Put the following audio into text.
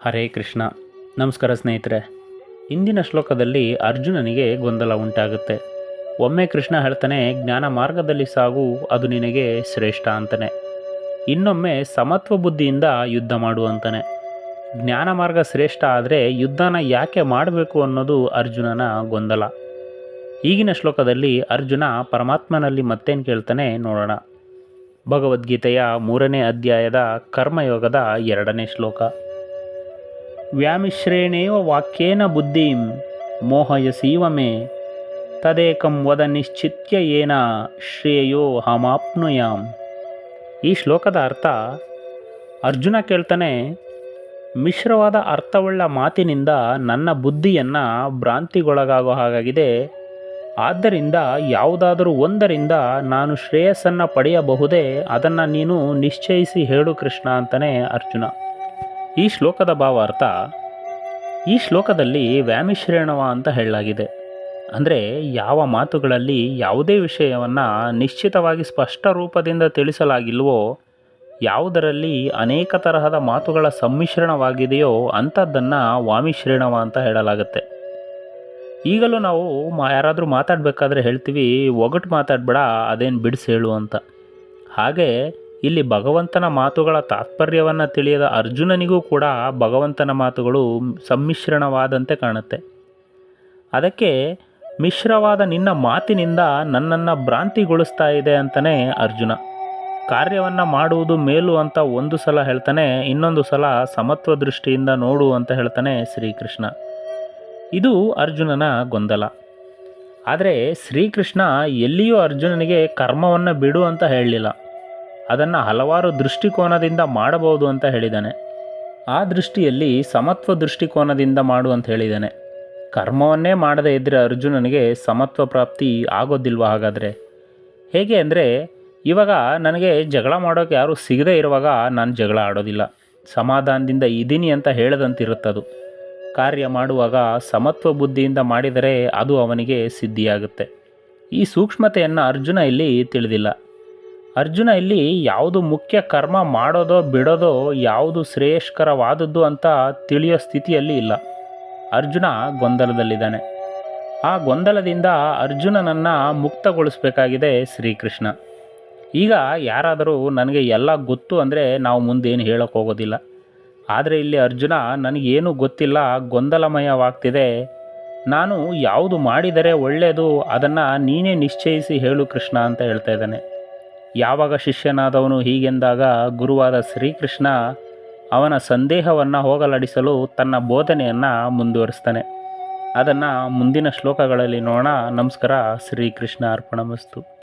ಹರೇ ಕೃಷ್ಣ. ನಮಸ್ಕಾರ ಸ್ನೇಹಿತರೆ. ಇಂದಿನ ಶ್ಲೋಕದಲ್ಲಿ ಅರ್ಜುನನಿಗೆ ಗೊಂದಲ ಉಂಟಾಗುತ್ತೆ. ಒಮ್ಮೆ ಕೃಷ್ಣ ಹೇಳ್ತಾನೆ, ಜ್ಞಾನ ಮಾರ್ಗದಲ್ಲಿ ಸಾಗು, ಅದು ನಿನಗೆ ಶ್ರೇಷ್ಠ ಅಂತಾನೆ. ಇನ್ನೊಮ್ಮೆ ಸಮತ್ವ ಬುದ್ಧಿಯಿಂದ ಯುದ್ಧ ಮಾಡು ಅಂತಾನೆ. ಜ್ಞಾನ ಮಾರ್ಗ ಶ್ರೇಷ್ಠ ಆದರೆ ಯುದ್ಧನ ಯಾಕೆ ಮಾಡಬೇಕು ಅನ್ನೋದು ಅರ್ಜುನನ ಗೊಂದಲ. ಈಗಿನ ಶ್ಲೋಕದಲ್ಲಿ ಅರ್ಜುನ ಪರಮಾತ್ಮನಲ್ಲಿ ಮತ್ತೇನು ಕೇಳ್ತಾನೆ ನೋಡೋಣ. ಭಗವದ್ಗೀತೆಯ ಮೂರನೇ ಅಧ್ಯಾಯದ ಕರ್ಮಯೋಗದ ಎರಡನೇ ಶ್ಲೋಕ. ವ್ಯಾಮಿಶ್ರೇಣೇವ ವಾಕ್ಯೇನ ಬುದ್ಧಿಂ ಮೋಹಯಸೀವ ಮೇ ತದೇಕಂ ವದ ನಿಶ್ಚಿತ್ಯ ಏನ ಶ್ರೇಯೋ ಹಮಾಪ್ನುಯಾಮ್ ಈ ಶ್ಲೋಕದ ಅರ್ಥ, ಅರ್ಜುನ ಕೇಳ್ತಾನೆ, ಮಿಶ್ರವಾದ ಅರ್ಥವುಳ್ಳ ಮಾತಿನಿಂದ ನನ್ನ ಬುದ್ಧಿಯನ್ನು ಭ್ರಾಂತಿಗೊಳಗಾಗೋ ಹಾಗಾಗಿದೆ, ಆದ್ದರಿಂದ ಯಾವುದಾದರೂ ಒಂದರಿಂದ ನಾನು ಶ್ರೇಯಸ್ಸನ್ನು ಪಡೆಯಬಹುದೇ, ಅದನ್ನು ನೀನು ನಿಶ್ಚಯಿಸಿ ಹೇಳು ಕೃಷ್ಣ ಅಂತಲೇ ಅರ್ಜುನ. ಈ ಶ್ಲೋಕದ ಭಾವಾರ್ಥ ಈ ಶ್ಲೋಕದಲ್ಲಿ ವ್ಯಾಮಿಶ್ರೇಣವ ಅಂತ ಹೇಳಲಾಗಿದೆ. ಅಂದರೆ ಯಾವ ಮಾತುಗಳಲ್ಲಿ ಯಾವುದೇ ವಿಷಯವನ್ನು ನಿಶ್ಚಿತವಾಗಿ ಸ್ಪಷ್ಟ ರೂಪದಿಂದ ತಿಳಿಸಲಾಗಿಲ್ವೋ, ಯಾವುದರಲ್ಲಿ ಅನೇಕ ತರಹದ ಮಾತುಗಳ ಸಮ್ಮಿಶ್ರಣವಾಗಿದೆಯೋ ಅಂಥದ್ದನ್ನು ವಾಮಿಶ್ರೇಣವ ಅಂತ ಹೇಳಲಾಗುತ್ತೆ. ಈಗಲೂ ನಾವು ಯಾರಾದರೂ ಮಾತಾಡಬೇಕಾದ್ರೆ ಹೇಳ್ತೀವಿ, ಒಗಟು ಮಾತಾಡಬೇಡ, ಅದೇನು ಬಿಡಿಸಿ ಹೇಳು ಅಂತ. ಹಾಗೆ ಇಲ್ಲಿ ಭಗವಂತನ ಮಾತುಗಳ ತಾತ್ಪರ್ಯವನ್ನು ತಿಳಿಯದ ಅರ್ಜುನನಿಗೂ ಕೂಡ ಭಗವಂತನ ಮಾತುಗಳು ಸಮ್ಮಿಶ್ರಣವಾದಂತೆ ಕಾಣುತ್ತೆ. ಅದಕ್ಕೆ ಮಿಶ್ರವಾದ ನಿನ್ನ ಮಾತಿನಿಂದ ನನ್ನನ್ನು ಭ್ರಾಂತಿಗೊಳಿಸ್ತಾ ಇದೆ ಅಂತಲೇ ಅರ್ಜುನ. ಕಾರ್ಯವನ್ನು ಮಾಡುವುದು ಮೇಲು ಅಂತ ಒಂದು ಸಲ ಹೇಳ್ತಾನೆ, ಇನ್ನೊಂದು ಸಲ ಸಮತ್ವ ದೃಷ್ಟಿಯಿಂದ ನೋಡು ಅಂತ ಹೇಳ್ತಾನೆ ಶ್ರೀಕೃಷ್ಣ. ಇದು ಅರ್ಜುನನ ಗೊಂದಲ. ಆದರೆ ಶ್ರೀಕೃಷ್ಣ ಎಲ್ಲಿಯೂ ಅರ್ಜುನನಿಗೆ ಕರ್ಮವನ್ನು ಬಿಡು ಅಂತ ಹೇಳಲಿಲ್ಲ. ಅದನ್ನು ಹಲವಾರು ದೃಷ್ಟಿಕೋನದಿಂದ ಮಾಡಬಹುದು ಅಂತ ಹೇಳಿದ್ದಾನೆ ಆ ದೃಷ್ಟಿಯಲ್ಲಿ ಸಮತ್ವ ದೃಷ್ಟಿಕೋನದಿಂದ ಮಾಡು ಅಂತ ಹೇಳಿದ್ದಾನೆ ಕರ್ಮವನ್ನೇ ಮಾಡದೇ ಇದ್ದರೆ ಅರ್ಜುನನಿಗೆ ಸಮತ್ವ ಪ್ರಾಪ್ತಿ ಆಗೋದಿಲ್ವ ಹಾಗಾದರೆ? ಹೇಗೆ ಅಂದರೆ, ಇವಾಗ ನನಗೆ ಜಗಳ ಮಾಡೋಕ್ಕೆ ಯಾರೂ ಸಿಗದೇ ಇರುವಾಗ ನಾನು ಜಗಳ ಆಡೋದಿಲ್ಲ. ಸಮಾಧಾನದಿಂದ ಇದ್ದೀನಿ ಅಂತ ಹೇಳದಂತಿರುತ್ತದು. ಕಾರ್ಯ ಮಾಡುವಾಗ ಸಮತ್ವ ಬುದ್ಧಿಯಿಂದ ಮಾಡಿದರೆ ಅದು ಅವನಿಗೆ ಸಿದ್ಧಿಯಾಗುತ್ತೆ. ಈ ಸೂಕ್ಷ್ಮತೆಯನ್ನು ಅರ್ಜುನ ಇಲ್ಲಿ ತಿಳಿದಿಲ್ಲ. ಅರ್ಜುನ ಇಲ್ಲಿ ಯಾವುದು ಮುಖ್ಯ ಕರ್ಮ ಮಾಡೋದೋ ಬಿಡೋದೋ ಯಾವುದು ಶ್ರೇಯಸ್ಕರವಾದದ್ದು ಅಂತ ತಿಳಿಯೋ ಸ್ಥಿತಿಯಲ್ಲಿ ಇಲ್ಲ. ಅರ್ಜುನ ಗೊಂದಲದಲ್ಲಿದ್ದಾನೆ. ಆ ಗೊಂದಲದಿಂದ ಅರ್ಜುನನನ್ನು ಮುಕ್ತಗೊಳಿಸಬೇಕಾಗಿದೆ ಶ್ರೀಕೃಷ್ಣ. ಈಗ ಯಾರಾದರೂ ನನಗೆ ಎಲ್ಲ ಗೊತ್ತು ಅಂದರೆ ನಾವು ಮುಂದೇನು ಹೇಳೋಕೆ ಹೋಗೋದಿಲ್ಲ. ಆದರೆ ಇಲ್ಲಿ ಅರ್ಜುನ, ನನಗೇನು ಗೊತ್ತಿಲ್ಲ, ಗೊಂದಲಮಯವಾಗ್ತಿದೆ. ನಾನು ಯಾವುದು ಮಾಡಿದರೆ ಒಳ್ಳೆಯದು ಅದನ್ನು ನೀನೇ ನಿಶ್ಚಯಿಸಿ ಹೇಳು ಕೃಷ್ಣ, ಅಂತ ಹೇಳ್ತಾ ಇದ್ದಾನೆ. ಯಾವಾಗ ಶಿಷ್ಯನಾದವನು ಹೀಗೆಂದಾಗ ಗುರುವಾದ ಶ್ರೀಕೃಷ್ಣ ಅವನ ಸಂದೇಹವನ್ನು ಹೋಗಲಾಡಿಸಲು ತನ್ನ ಬೋಧನೆಯನ್ನು ಮುಂದುವರಿಸ್ತಾನೆ. ಅದನ್ನು ಮುಂದಿನ ಶ್ಲೋಕಗಳಲ್ಲಿ ನೋಡೋಣ. ನಮಸ್ಕಾರ. ಶ್ರೀಕೃಷ್ಣ ಅರ್ಪಣಮಸ್ತು.